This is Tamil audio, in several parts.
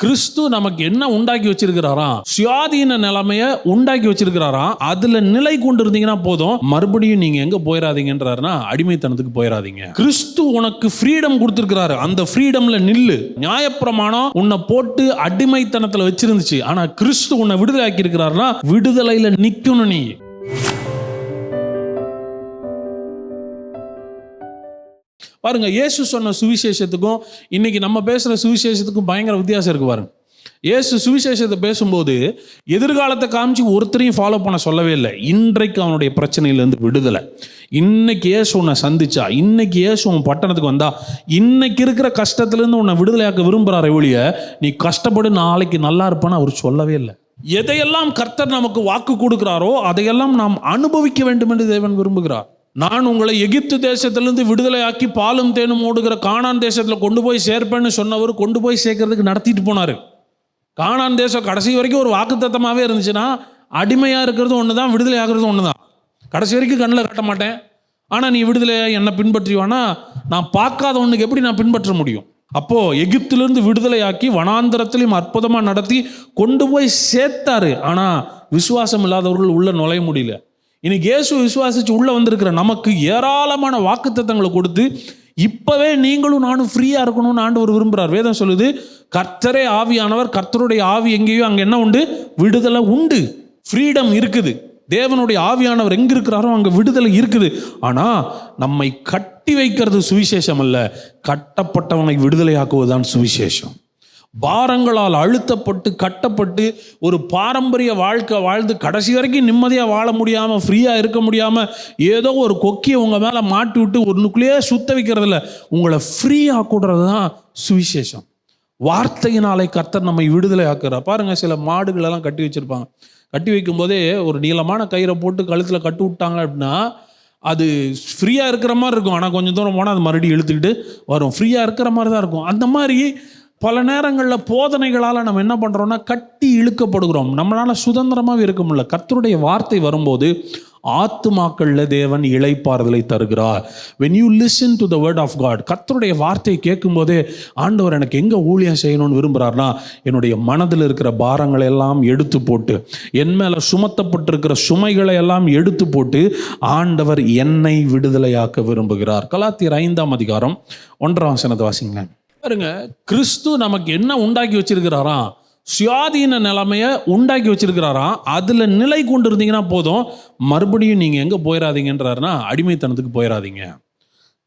கிறிஸ்து நமக்கு என்ன உண்டாக்கி வச்சிருக்கிறாராம் சுயாதீன நிலைமைய உண்டாக்கி வச்சிருக்கிறாராம் அதுல நிலை கொண்டு இருந்தீங்கன்னா போதும். மறுபடியும் நீங்க எங்க போயிடாதீங்கன்றாருன்னா அடிமைத்தனத்துக்கு போயிடாதீங்க கிறிஸ்து உனக்கு ஃப்ரீடம் கொடுத்திருக்கிறாரு. அந்த ஃப்ரீடம்ல நில்லு. நியாயப்பிரமாணம் உன்னை போட்டு அடிமைத்தனத்துல வச்சிருந்துச்சு. ஆனா கிறிஸ்து உன்னை விடுதலை ஆக்கி இருக்கிறாருன்னா விடுதலையில நிக்கணும் நீ. பாருங்க இயேசு சொன்ன சுவிசேஷத்துக்கும் இன்னைக்கு நம்ம பேசுகிற சுவிசேஷத்துக்கும் பயங்கர வித்தியாசம் இருக்கு பாருங்க. இயேசு சுவிசேஷத்தை பேசும்போது எதிர்காலத்தை காமிச்சு ஒருத்தரையும் ஃபாலோ பண்ண சொல்லவே இல்லை. இன்றைக்கு அவனுடைய பிரச்சனையிலேருந்து விடுதலை. இன்னைக்கு இயேசு உன்னை சந்திச்சா இன்னைக்கு இயேசு உன் பட்டணத்துக்கு வந்தா இன்னைக்கு இருக்கிற கஷ்டத்துலேருந்து உன்னை விடுதலையாக்க விரும்புகிறார் ஒழிய நீ கஷ்டப்படு நாளைக்கு நல்லா இருப்பான்னு அவர் சொல்லவே இல்லை. எதையெல்லாம் கர்த்தர் நமக்கு வாக்கு கொடுக்குறாரோ அதையெல்லாம் நாம் அனுபவிக்க வேண்டும் என்று தேவன் விரும்புகிறார். நான் உங்களை எகிப்து தேசத்திலிருந்து விடுதலையாக்கி பாலும் தேனும் ஓடுகிற காணான் தேசத்தில் கொண்டு போய் சேர்ப்பேன்னு சொன்னவர் கொண்டு போய் சேர்க்கறதுக்கு நடத்திட்டு போனார். காணான் தேசம் கடைசி வரைக்கும் ஒரு வாக்குத்தத்தமாகவே இருந்துச்சுன்னா அடிமையாக இருக்கிறது ஒன்று தான் விடுதலை ஆகிறது ஒன்று தான் கடைசி வரைக்கும் கண்ணில் காட்ட மாட்டேன். ஆனால் நீ விடுதலையாக என்னை பின்பற்றிவானா? நான் பார்க்காத ஒன்றுக்கு எப்படி நான் பின்பற்ற முடியும்? அப்போது எகிப்திலிருந்து விடுதலையாக்கி வனாந்தரத்திலையும் அற்புதமாக நடத்தி கொண்டு போய் சேர்த்தாரு. ஆனால் விசுவாசம் இல்லாதவர்கள் உள்ளே நுழைய முடியல. இன்னைக்கு இயேசு விசுவாசிச்சு உள்ள வந்திருக்கிற நமக்கு ஏராளமான வாக்குத்தத்தங்களை கொடுத்து இப்பவே நீங்களும் நானும் ஃப்ரீயா இருக்கணும்னு ஆண்டவர் விரும்புகிறார் வேதம் சொல்லுது கர்த்தரே ஆவியானவர் கர்த்தருடைய ஆவி எங்கேயோ அங்கே என்ன உண்டு? விடுதலை உண்டு. ஃப்ரீடம் இருக்குது. தேவனுடைய ஆவியானவர் எங்க இருக்கிறாரோ அங்கே விடுதலை இருக்குது. ஆனா நம்மை கட்டி வைக்கிறது சுவிசேஷம் அல்ல. கட்டப்பட்டவனை விடுதலையாக்குவதுதான் சுவிசேஷம். பாரங்களால் அழுத்தப்பட்டு கட்டப்பட்டு ஒரு பாரம்பரிய வாழ்க்கை வாழ்ந்து கடைசி வரைக்கும் நிம்மதியாக வாழ முடியாமல் ஃப்ரீயாக இருக்க முடியாமல் ஏதோ ஒரு கொக்கியை உங்கள் மேலே மாட்டி விட்டு ஒன்றுக்குள்ளேயே சுத்த வைக்கிறதில்ல. உங்களை ஃப்ரீயாக கூடுறது தான் சுவிசேஷம். வார்த்தையினாலே கர்த்தர் நம்மை விடுதலை ஆக்குறார் பாருங்கள் சில மாடுகளெல்லாம் கட்டி வச்சிருப்பாங்க. கட்டி வைக்கும்போதே ஒரு நீளமான கயிறை போட்டு கழுத்தில் கட்டி விட்டாங்க அப்படின்னா அது ஃப்ரீயாக இருக்கிற மாதிரி இருக்கும். ஆனால் கொஞ்சம் தூரம் போனால் அது மறுபடியும் இழுத்துக்கிட்டு வரும். ஃப்ரீயாக இருக்கிற மாதிரி தான் இருக்கும். அந்த மாதிரி பல நேரங்களில் போதனைகளால் நம்ம என்ன பண்ணுறோம்னா கட்டி இழுக்கப்படுகிறோம். நம்மளால் சுதந்திரமாக இருக்க முடியல. கத்தருடைய வார்த்தை வரும்போது ஆத்துமாக்களில் தேவன் இழைப்பாறுதலை தருகிறார். When you listen to the word of God கத்தருடைய வார்த்தையை கேட்கும்போதே ஆண்டவர் எனக்கு எங்கே ஊழியம் செய்யணும்னு விரும்புகிறார்னா என்னுடைய மனதில் இருக்கிற பாரங்களை எல்லாம் எடுத்து போட்டு என் மேலே சுமத்தப்பட்டிருக்கிற சுமைகளை எல்லாம் எடுத்து போட்டு ஆண்டவர் என்னை விடுதலையாக்க விரும்புகிறார். கலாத்தியர் ஐந்தாம் அதிகாரம் ஒன்றாம் வசனத்தை வாசிங்களேன். பாருங்க கிறிஸ்து நமக்கு என்ன உண்டாக்கி வச்சிருக்கிறாராம்? சுயாதீன நிலைமையை உண்டாக்கி வச்சிருக்கிறாராம். அதுல நிலை கொண்டு இருந்தீங்கன்னா போதும். மறுபடியும் நீங்க எங்க போயிடாதீங்கன்றாருன்னா அடிமைத்தனத்துக்கு போயிடாதீங்க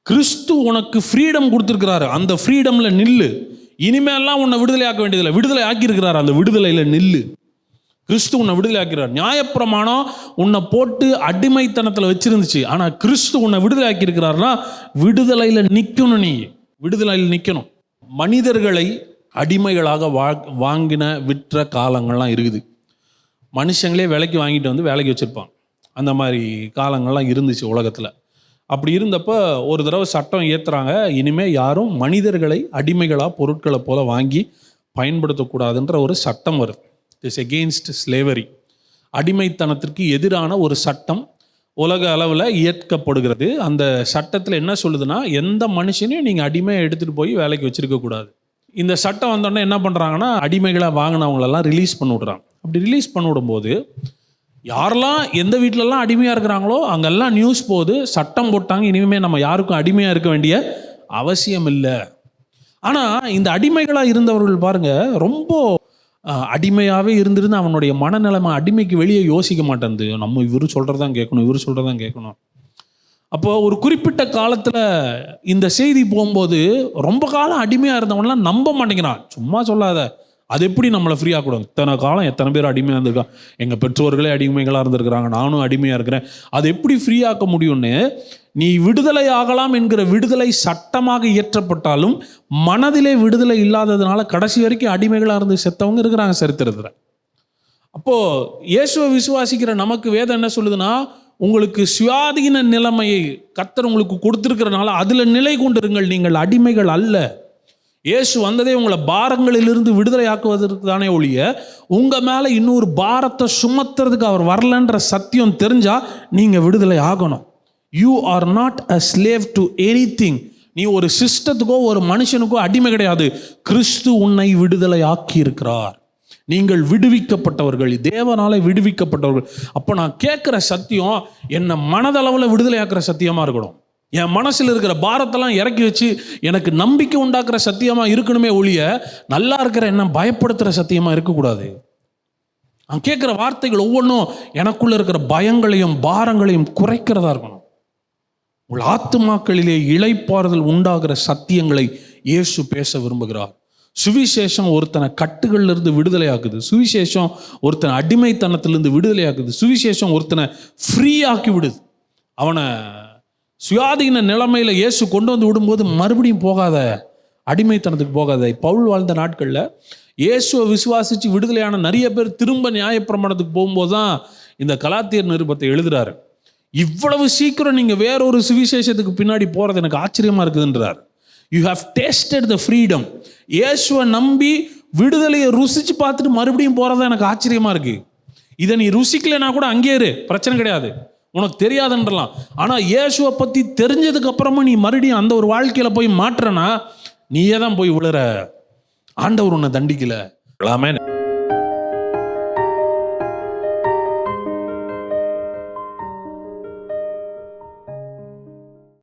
கிறிஸ்து உனக்கு ஃப்ரீடம் கொடுத்துருக்கிறாரு. அந்த ஃப்ரீடம்ல நில்லு. இனிமேலாம் உன்னை விடுதலை ஆக்க வேண்டியதில்லை. விடுதலை ஆக்கியிருக்கிறாரு. அந்த விடுதலையில நில்லு. கிறிஸ்து உன்னை விடுதலை ஆக்கிறார் நியாயப்பிரமாணம் உன்னை போட்டு அடிமைத்தனத்தில் வச்சிருந்துச்சு. ஆனால் கிறிஸ்து உன்னை விடுதலை ஆக்கியிருக்கிறாருன்னா விடுதலையில் நிற்கணும் நீ. விடுதலையில் நிற்கணும் மனிதர்களை அடிமைகளாக வா வாங்கின விற்ற காலங்கள்லாம் இருக்குது. மனுஷங்களே விலைக்கு வாங்கிட்டு வந்து வேலைக்கு வச்சுருப்பாங்க. அந்த மாதிரி காலங்கள்லாம் இருந்துச்சு உலகத்தில். அப்படி இருந்தப்போ ஒரு தடவை சட்டம் ஏற்றுறாங்க இனிமேல் யாரும் மனிதர்களை அடிமைகளாக பொருட்களை போல வாங்கி பயன்படுத்தக்கூடாதுன்ற ஒரு சட்டம் வருது. இட்ஸ் எகெயின்ஸ்ட் ஸ்லேவரி அடிமைத்தனத்திற்கு எதிரான ஒரு சட்டம் உலக அளவில் இயற்கப்படுகிறது அந்த சட்டத்தில் என்ன சொல்லுதுன்னா எந்த மனுஷனையும் நீங்கள் அடிமையை எடுத்துகிட்டு போய் வேலைக்கு வச்சுருக்க கூடாது. இந்த சட்டம் வந்தோடனே என்ன பண்ணுறாங்கன்னா அடிமைகளாக வாங்கினவங்களெல்லாம் ரிலீஸ் பண்ணி விட்றாங்க. அப்படி ரிலீஸ் பண்ணி விடும்போது யாரெல்லாம் எந்த வீட்டிலலாம் அடிமையாக இருக்கிறாங்களோ அங்கெல்லாம் நியூஸ் போகுது சட்டம் போட்டாங்க இனிமேல் நம்ம யாருக்கும் அடிமையாக இருக்க வேண்டிய அவசியம் இல்லை. ஆனால் இந்த அடிமைகளாக இருந்தவர்கள் பாருங்க ரொம்ப அடிமையாகவே இருந்திருந்து அவனுடைய மனநிலைமை அடிமைக்கு வெளியே யோசிக்க மாட்டேன்து. நம்ம இவர் சொல்கிறதான் கேட்கணும் இவர் சொல்கிறதான் கேட்கணும். அப்போ ஒரு குறிப்பிட்ட காலத்தில் இந்த செய்தி போகும்போது ரொம்ப காலம் அடிமையாக இருந்தவன்லாம் நம்ப மாட்டேங்கிறான். சும்மா சொல்லாத. அது எப்படி நம்மளை ஃப்ரீயாக ஆக்கூடாது இத்தனை காலம் எத்தனை பேர் அடிமையாக இருந்திருக்கான் எங்கள் பெற்றோர்களே அடிமைகளாக இருந்திருக்கிறாங்க. நானும் அடிமையாக இருக்கிறேன். அது எப்படி ஃப்ரீயாக்க முடியும்னு நீ விடுதலை ஆகலாம் என்கிற விடுதலை சட்டமாக இயற்றப்பட்டாலும் மனதிலே விடுதலை இல்லாததுனால கடைசி வரைக்கும் அடிமைகளாக இருந்து செத்தவங்க இருக்கிறாங்க சரித்திரத்தில். அப்போது இயேசுவை விசுவாசிக்கிற நமக்கு வேதம் என்ன சொல்லுதுன்னா உங்களுக்கு சுயாதீன நிலைமையை கத்தர் உங்களுக்கு கொடுத்துருக்கிறனால அதில் நிலை கொண்டிருங்கள் நீங்கள் அடிமைகள் அல்ல. இயேசு வந்ததே உங்களை பாரங்களிலிருந்து விடுதலை ஆக்குவதற்கு தானே ஒழிய உங்கள் மேலே இன்னொரு பாரத்தை சுமத்துறதுக்கு அவர் வரலன்ற சத்தியம் தெரிஞ்சால் நீங்கள் விடுதலை ஆகணும். You are not a slave to anything நீ ஒரு சிஸ்டத்துக்கோ ஒரு மனுஷனுக்கோ அடிமை கிடையாது. கிறிஸ்து உன்னை விடுதலை ஆக்கி இருக்கிறார் நீங்கள் விடுவிக்கப்பட்டவர்கள். தேவனால விடுவிக்கப்பட்டவர்கள். அப்போ நான் கேட்குற சத்தியம் என்னை மனதளவில் விடுதலையாக்குற சத்தியமாக இருக்கணும். என் மனசில் இருக்கிற பாரத்தெல்லாம் இறக்கி வச்சு எனக்கு நம்பிக்கை உண்டாக்குற சத்தியமாக இருக்கணுமே ஒழிய நல்லா இருக்கிற என்ன பயப்படுத்துகிற சத்தியமாக இருக்கக்கூடாது. நான் கேட்குற வார்த்தைகள் ஒவ்வொன்றும் எனக்குள்ளே இருக்கிற பயங்களையும் பாரங்களையும் குறைக்கிறதா இருக்கணும். உங்கள் ஆத்துமாக்களிலே இளைப்பாறுதல் உண்டாகிற சத்தியங்களை இயேசு பேச விரும்புகிறார். சுவிசேஷம் ஒருத்தனை கட்டுகளிலிருந்து விடுதலையாக்குது. சுவிசேஷம் ஒருத்தனை அடிமைத்தனத்திலிருந்து விடுதலை ஆக்குது சுவிசேஷம் ஒருத்தனை ஃப்ரீ ஆக்கி விடுது. அவனை சுயாதீன நிலைமையில் இயேசு கொண்டு வந்து விடும்போது மறுபடியும் போகாத அடிமைத்தனத்துக்கு போகாத. பவுல் வாழ்ந்த நாட்களில் இயேசுவை விசுவாசித்து விடுதலையான நிறைய பேர் திரும்ப நியாயப்பிரமாணத்துக்கு போகும்போது தான் இந்த கலாத்தியர் நிருபத்தை எழுதுறாரு. இவ்வளவு சீக்கிரம் நீங்கள் வேறொரு சுவிசேஷத்துக்கு பின்னாடி போகிறது எனக்கு ஆச்சரியமாக இருக்குதுன்றார். You have tasted the freedom இயேசுவை நம்பி விடுதலையை ருசிச்சு பார்த்துட்டு மறுபடியும் போகிறதா எனக்கு ஆச்சரியமாக இருக்குது இதை நீ ருசிக்கலைன்னா கூட அங்கேயே இரு பிரச்சனை கிடையாது. உனக்கு தெரியாதுன்றலாம். ஆனால் இயேசுவை பற்றி தெரிஞ்சதுக்கு அப்புறமா நீ மறுபடியும் அந்த ஒரு வாழ்க்கையில் போய் மாட்டுறனா நீயே தான் போய் விழுற ஆண்டவர் உன்னை தண்டிக்கல. எல்லாமே